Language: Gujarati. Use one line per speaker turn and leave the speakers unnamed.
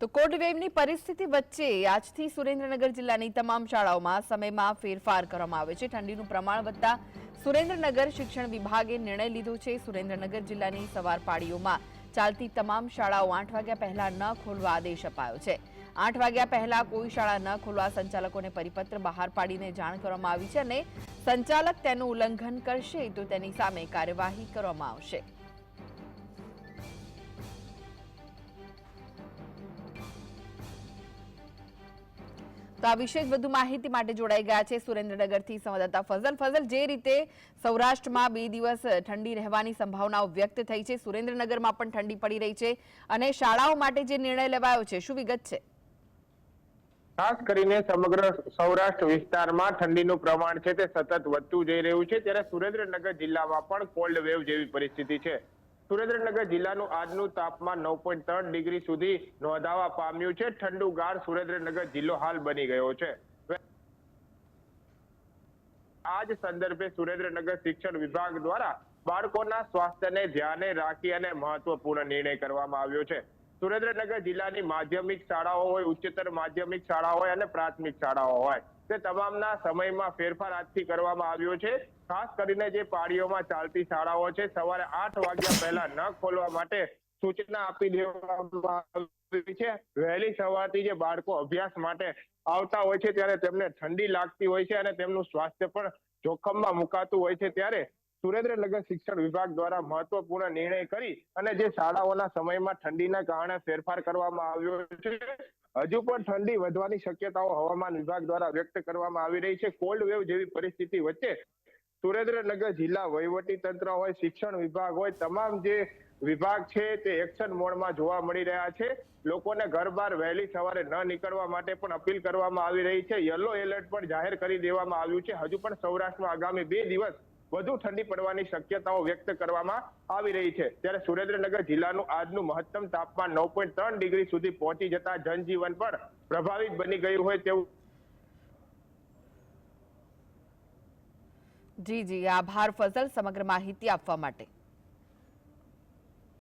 તો કોલ્ડ વેવની પરિસ્થિતિ વચ્ચે આજથી સુરેન્દ્રનગર જિલ્લાની તમામ શાળાઓમાં સમયમાં ફેરફાર કરવામાં આવે છે. ઠંડીનું પ્રમાણ વધતા સુરેન્દ્રનગર શિક્ષણ વિભાગે નિર્ણય લીધો છે. સુરેન્દ્રનગર જિલ્લાની સવાર પાળીઓમાં ચાલતી તમામ શાળાઓ આઠ વાગ્યા પહેલા ન ખોલવા આદેશ અપાયો છે. આઠ વાગ્યા પહેલા કોઈ શાળા ન ખોલવા સંચાલકોને પરિપત્ર બહાર પાડીને જાણ કરવામાં આવી છે અને સંચાલક તેનું ઉલ્લંઘન કરશે તો તેની સામે કાર્યવાહી કરવામાં આવશે. તો આ વિશે વધુ માહિતી માટે જોડાઈ ગયા છે સુરેન્દ્રનગરથી સંવાદદાતા ફઝલ. ફઝલ, જે રીતે સૌરાષ્ટ્રમાં બે દિવસ ઠંડી રહેવાની સંભાવનાઓ વ્યક્ત થઈ છે, સુરેન્દ્રનગરમાં પણ ઠંડી પડી રહી છે અને શાળાઓ માટે જે નિર્ણય લેવાયો છે, શું વિગત છે?
ખાસ કરીને સમગ્ર સૌરાષ્ટ્ર વિસ્તારમાં ઠંડીનું પ્રમાણ છે તે સતત વધતું જઈ રહ્યું છે, ત્યારે સુરેન્દ્રનગર જિલ્લામાં પણ કોલ્ડ વેવ જેવી પરિસ્થિતિ છે. સુરેન્દ્રનગર જિલ્લાનું આજનું તાપમાન નવ પોઈન્ટ ત્રણ ડિગ્રી સુધી નોંધાવા પામ્યું છે. ઠંડુ ગાર સુરેન્દ્રનગર જિલ્લો હાલ બની ગયો છે. આજ સંદર્ભે સુરેન્દ્રનગર શિક્ષણ વિભાગ દ્વારા બાળકોના સ્વાસ્થ્યને ધ્યાને રાખી અને મહત્વપૂર્ણ નિર્ણય કરવામાં આવ્યો છે. સુરેન્દ્રનગર જિલ્લાની માધ્યમિક શાળાઓ હોય, ઉચ્ચતર માધ્યમિક શાળાઓ હોય અને પ્રાથમિક શાળાઓ હોય. તે તમામના સમયમાં ફેરફાર આજથી કરવામાં આવ્યો છે. ખાસ કરીને જે પાળીઓમાં ચાલતી શાળાઓ છે, સવારે આઠ વાગ્યા પહેલા ન ખોલવા માટે સૂચના આપી દેવામાં આવી છે. વહેલી સવારથી જે બાળકો અભ્યાસ માટે આવતા હોય છે, ત્યારે તેમને ઠંડી લાગતી હોય છે અને તેમનું સ્વાસ્થ્ય પણ જોખમમાં મુકાતું હોય છે. ત્યારે સુરેન્દ્રનગર શિક્ષણ વિભાગ દ્વારા મહત્વપૂર્ણ નિર્ણય કરી અને જે શાળાઓના સમયમાં ઠંડીના કારણે ફેરફાર કરવામાં આવ્યો છે. હજુ પણ ઠંડી વધવાની શક્યતાઓ હવામાન વિભાગ દ્વારા વ્યક્ત કરવામાં આવી રહી છે. કોલ્ડ વેવ જેવી પરિસ્થિતિ વચ્ચે સુરેન્દ્રનગર જિલ્લા વહીવટી તંત્ર હોય, શિક્ષણ વિભાગ હોય, તમામ જે વિભાગ છે તે એક્શન મોડમાં જોવા મળી રહ્યા છે. લોકોને ઘર બહાર વહેલી સવારે ન નીકળવા માટે પણ અપીલ કરવામાં આવી રહી છે. યલો એલર્ટ પણ જાહેર કરી દેવામાં આવ્યું છે. હજુ પણ સૌરાષ્ટ્રમાં આગામી બે દિવસ વધુ ઠંડી પડવાની શક્યતાઓ વ્યક્ત કરવામાં આવી રહી છે. ત્યારે સુરેન્દ્રનગર જિલ્લાનું આજનું મહત્તમ તાપમાન નવ પોઈન્ટ ત્રણ ડિગ્રી સુધી પહોંચી જતા જનજીવન પણ પ્રભાવિત બની ગયું હોય તેવું
જી જી. આભાર ફઝલ સમગ્ર માહિતી આપવા માટે.